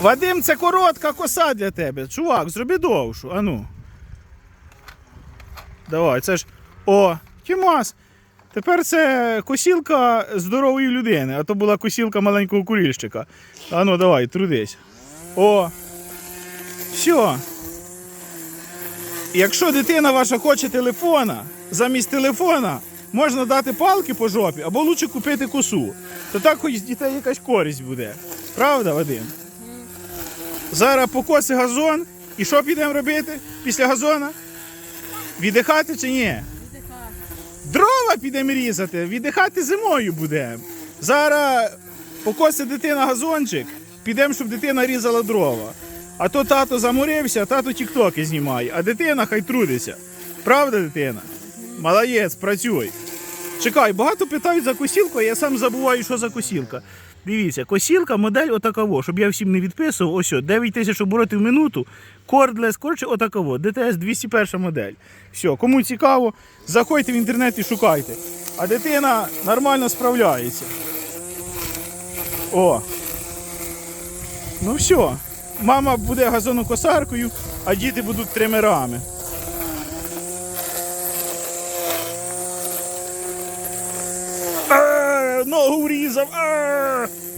Вадим, це коротка коса для тебе. Чувак, зроби довшу. Ану. Давай, це ж. О, Тімас. Тепер це косілка здорової людини, а то була косілка маленького курільщика. Ану, давай, трудись. О. Все. Якщо дитина ваша хоче телефона, замість телефона можна дати палки по жопі або лучше купити косу. То так хоч з дітей якась користь буде. Правда, Вадим? Зараз покоси газон. І що підемо робити після газона? Віддихати чи ні? Дрова підемо різати, віддихати зимою будемо. Зараз покоси дитина газончик, підемо, щоб дитина різала дрова. А то тато заморився, тато тіктоки знімає, а дитина хай трудиться. Правда, дитина? Молодець, працюй. Чекай, багато питають за косілку, а я сам забуваю, що за косілка. Дивіться, косілка, модель отакаво, щоб я всім не відписував. Ось, 9 тисяч оборотів в минуту. Кордлес, коротше, отаково. ДТС 201 модель. Все, кому цікаво, заходьте в інтернет і шукайте. А дитина нормально справляється. О. Ну все. Мама буде газонокосаркою, а діти будуть тримерами. no hoodies of Earth.